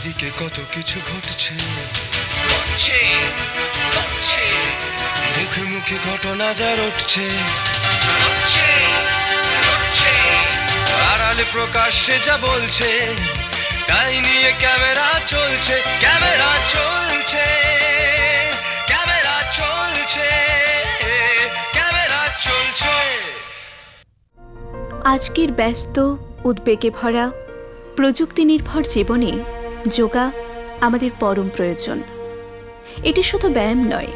চারিদিকে কত কিছু ঘটছে। ঘটছে ঘটছে। মুখে মুখে ঘটনা যা রটছে। ঘটছে ঘটছে। আড়ালে প্রকাশ্যে যা বলছে তাই নিয়ে ক্যামেরা চলছে ক্যামেরা চলছে ক্যামেরা চলছে ক্যামেরা চলছে। আজকের ব্যস্ত উদ্বেগে ভরা প্রযুক্তি নির্ভর জীবনে যোগা আমাদের পরম প্রয়োজন। এটি শুধু ব্যায়াম নয়,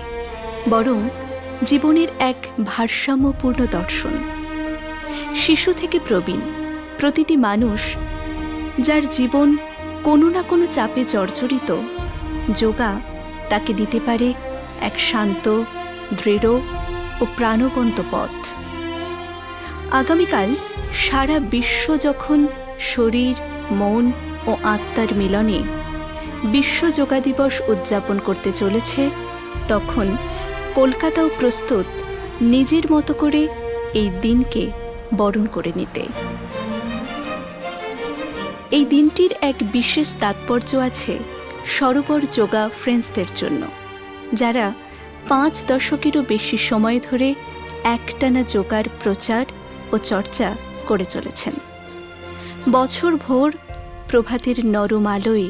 বরং জীবনের এক ভারসাম্যপূর্ণ দর্শন। শিশু থেকে প্রবীণ, প্রতিটি মানুষ যার জীবন কোনো না কোনো চাপে জর্জরিত, যোগা তাকে দিতে পারে এক শান্ত, দৃঢ় ও প্রাণবন্ত পথ। আগামীকাল সারা বিশ্ব যখন শরীর, মন ও আত্মার মিলনে বিশ্ব যোগা দিবস উদযাপন করতে চলেছে, তখন কলকাতাও প্রস্তুত নিজের মতো করে এই দিনকে বরণ করে নিতে। এই দিনটির এক বিশেষ তাৎপর্য আছে সরোবর যোগা ফ্রেন্ডসদের জন্য, যারা পাঁচ দশকেরও বেশি সময় ধরে একটানা যোগার প্রচার ও চর্চা করে চলেছেন। বছর ভোর প্রভাতের নরম আলোয়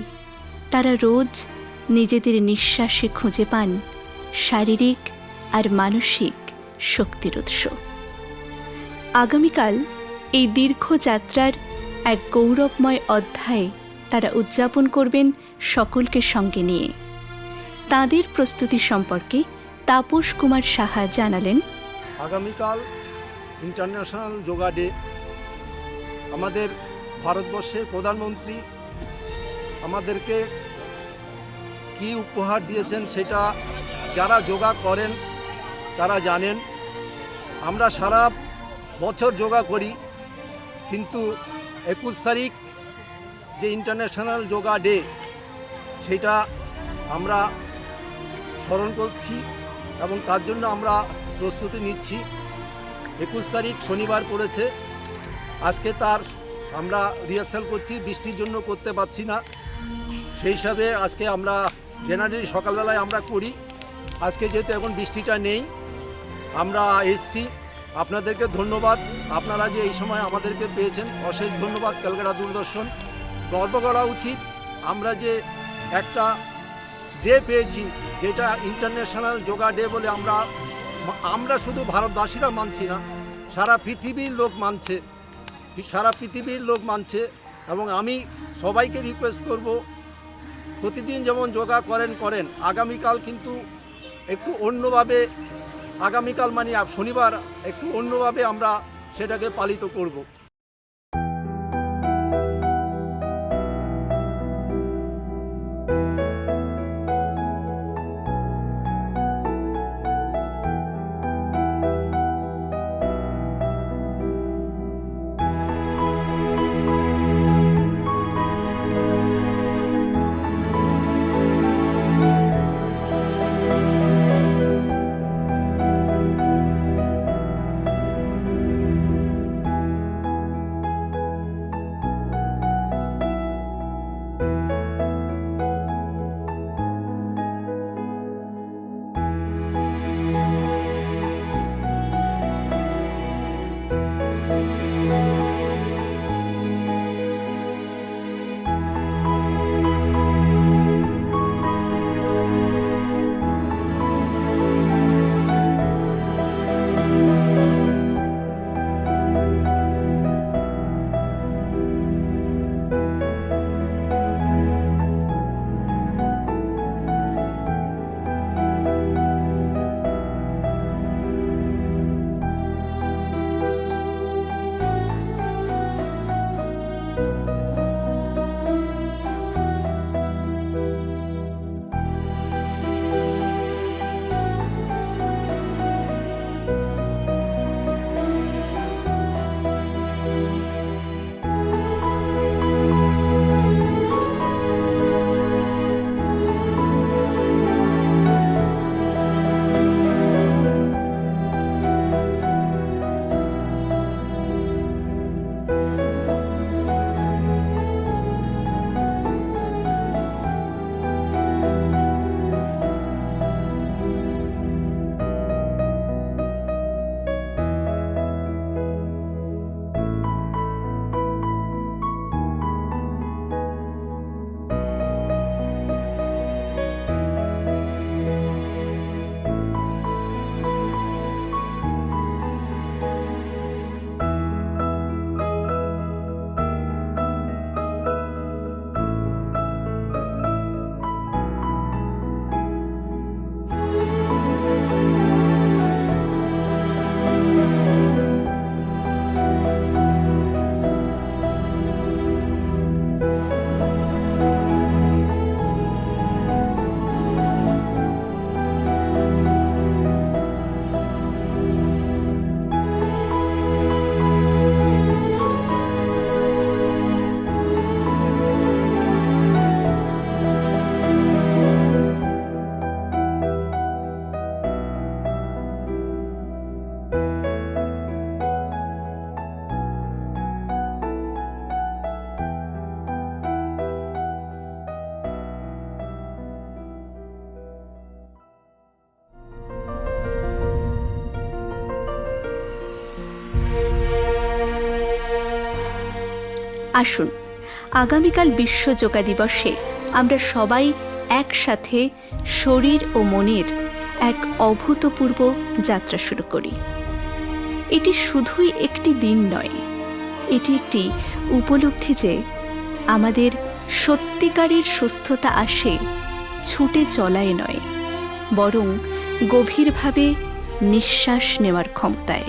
তারা রোজ নিজেদের নিঃশ্বাসে খুঁজে পান শারীরিক আর মানসিক শক্তির উৎস। আগামীকাল এই দীর্ঘ যাত্রার এক গৌরবময় অধ্যায় তারা উদযাপন করবেন সকলকে সঙ্গে নিয়ে। তাদের প্রস্তুতি সম্পর্কে তাপস কুমার সাহা জানালেন, আগামীকাল ইন্টারন্যাশনাল যোগা ডে। আমাদের ভারতবর্ষের প্রধানমন্ত্রী আমাদেরকে কি উপহার দিয়েছেন সেটা যারা যোগা করেন, তারা জানেন। আমরা সারা বছর যোগা করি, কিন্তু একুশ তারিখ যে ইন্টারন্যাশনাল যোগা ডে সেটা আমরা স্মরণ করছি এবং তার জন্য আমরা প্রস্তুতি নিচ্ছি। একুশ তারিখ শনিবার পড়েছে। আজকে তার আমরা রিহার্সাল করছি, বৃষ্টির জন্য করতে পারছি না। সেই হিসাবে আজকে আমরা জেনারেলি সকালবেলায় আমরা করি। আজকে যেহেতু এখন বৃষ্টিটা নেই, আমরা এসছি। আপনাদেরকে ধন্যবাদ। আপনারা যে এই সময় আমাদেরকে পেয়েছেন, অশেষ ধন্যবাদ, ক্যালকাটা দূরদর্শন। গর্ব করা উচিত। আমরা যে একটা ডে পেয়েছি, যেটা ইন্টারন্যাশনাল যোগা ডে বলে আমরা আমরা শুধু ভারতবাসীরা মানছি না, সারা পৃথিবীর লোক মানছে। সারা পৃথিবীর লোক মানছে এবং আমি সবাইকে রিকোয়েস্ট করব, প্রতিদিন যেমন যোগা করেন করেন, আগামীকাল কিন্তু একটু অন্যভাবে, আগামীকাল মানে শনিবার, একটু অন্যভাবে আমরা সেটাকে পালিত করব। আসুন, আগামীকাল বিশ্ব যোগা দিবসে আমরা সবাই একসাথে শরীর ও মনের এক অভূতপূর্ব যাত্রা শুরু করি। এটি শুধুই একটি দিন নয়, এটি একটি উপলব্ধি যে আমাদের সত্যিকারের সুস্থতা আসে ছুটে চলায় নয়, বরং গভীরভাবে নিঃশ্বাস নেওয়ার ক্ষমতায়।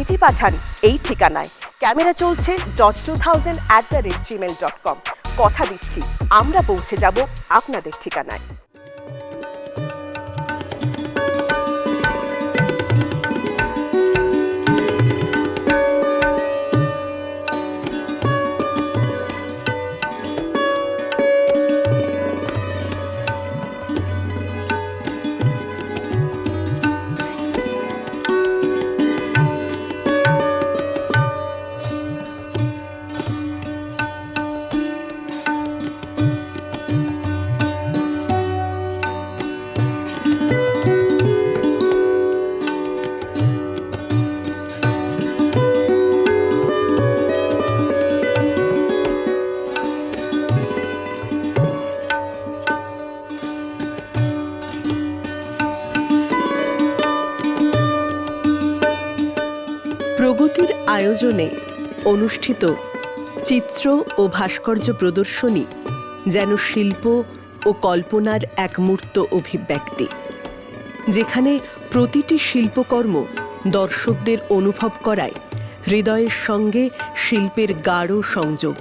চিঠি পাঠান এই ঠিকানায়। ক্যামেরা চলছে dot two thousand at the rate Gmail dot com কথা দিচ্ছি, আমরা পৌঁছে যাব আপনাদের ঠিকানায়। আয়োজনে অনুষ্ঠিত চিত্র ও ভাস্কর্য প্রদর্শনী যেন শিল্প ও কল্পনার এক মূর্ত অভিব্যক্তি, যেখানে প্রতিটি শিল্পকর্ম দর্শকদের অনুভব করায়, হৃদয়ের সঙ্গে শিল্পের গাঢ় সংযোগ।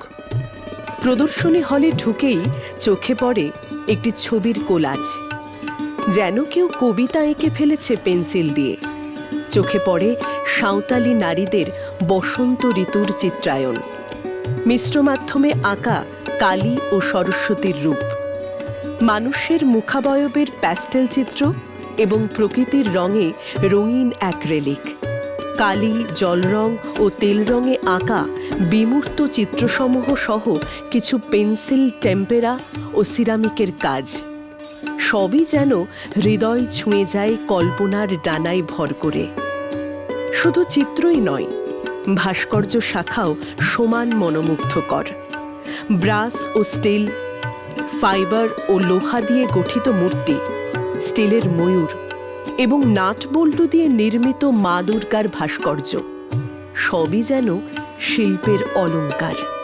প্রদর্শনী হলে ঢুকেই চোখে পড়ে একটি ছবির কোলাজ, যেন কেউ কবিতা এঁকে ফেলেছে পেন্সিল দিয়ে। চোখে পড়ে সাঁওতালি নারীদের বসন্ত ঋতুর চিত্রায়ন মিশ্র মাধ্যমে আঁকা কালী ও সরস্বতীর রূপ। মানুষের মুখাবয়বের প্যাস্টেল চিত্র এবং প্রকৃতির রঙে রঙিন অ্যাক্রেলিক কালি জলরং ও তেল রঙে আঁকা বিমূর্ত চিত্রসমূহ সহ কিছু পেন্সিল, টেম্পেরা ও সিরামিকের কাজ। সবই যেন হৃদয় ছুঁয়ে যায় কল্পনার ডানায় ভর করে। শুধু চিত্রই নয় ভাস্কর্য শাখাও সমান মনোমুগ্ধকর। ব্রাস ও স্টিল, ফাইবার ও লোহা দিয়ে গঠিত মূর্তি, স্টিলের ময়ূর এবং নাট বল্টু দিয়ে নির্মিত মা দুর্গার ভাস্কর্য। সবই যেন শিল্পের অলংকার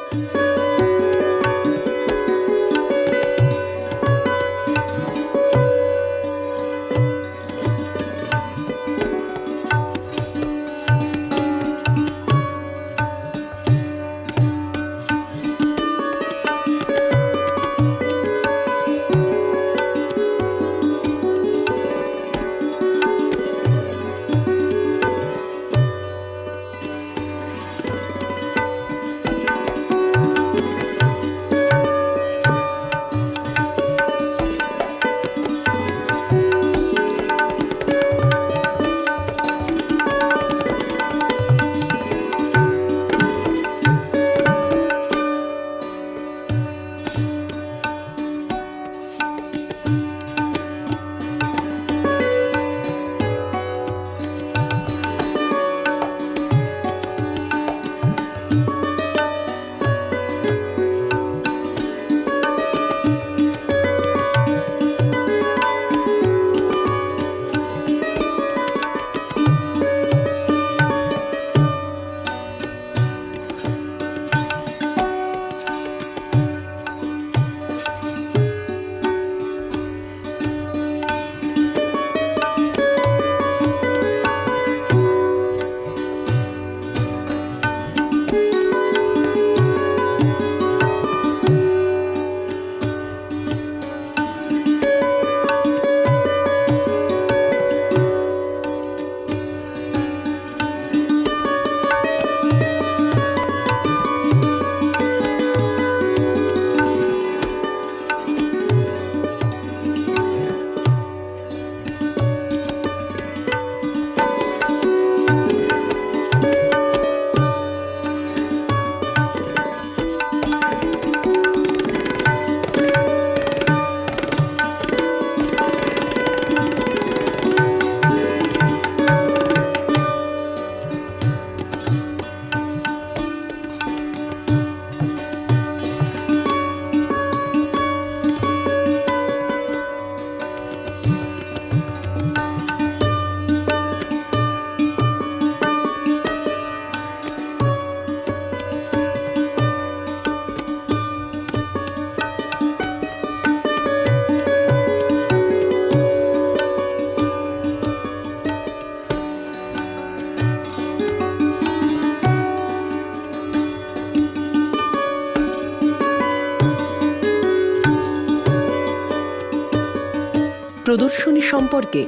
প্রদর্শনী সম্পর্কে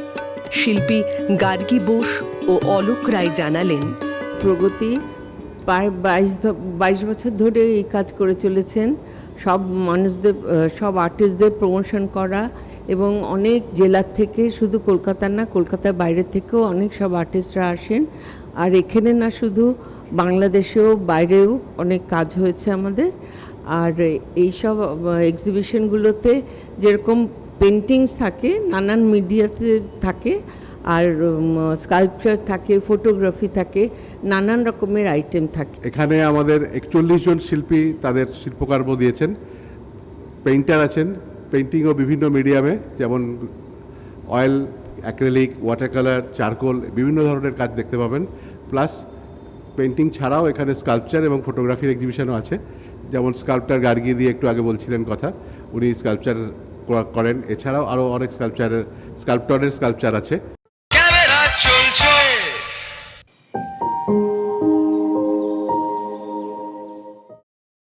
শিল্পী গার্গী বোস ও অলোক রায় জানালেন। প্রগতি প্রায় বাইশ বাইশ বছর ধরে এই কাজ করে চলেছেন। সব মানুষদের সব আর্টিস্টদের প্রমোশন করা এবং অনেক জেলার থেকে শুধু কলকাতার না, কলকাতার বাইরে থেকেও অনেক সব আর্টিস্টরা আসেন। আর এখানে না শুধু বাংলাদেশেও, বাইরেও অনেক কাজ হয়েছে আমাদের। আর এই সব এক্সিবিশনগুলোতে যেরকম পেন্টিংস থাকে, নানান মিডিয়াতে থাকে, আর স্কাল্পচার থাকে ফটোগ্রাফি থাকে, নানান রকমের আইটেম থাকে। এখানে আমাদের একচল্লিশ জন শিল্পী তাদের শিল্পকর্ম দিয়েছেন। পেইন্টার আছেন পেইন্টিংও বিভিন্ন মিডিয়ামে যেমন oil acrylic water colour charcoal বিভিন্ন ধরনের কাজ দেখতে পাবেন। প্লাস পেন্টিং ছাড়াও এখানে স্কাল্পচার এবং ফটোগ্রাফির এক্সিবিশনও আছে। যেমন স্কাল্পচার গার্গি দিয়ে একটু আগে বলছিলেন কথা, উনি স্কাল্পচার করেন। এছাড়াও আরও অনেক স্কাল্পচারের স্কাল্পটনের স্কাল্পচার আছে।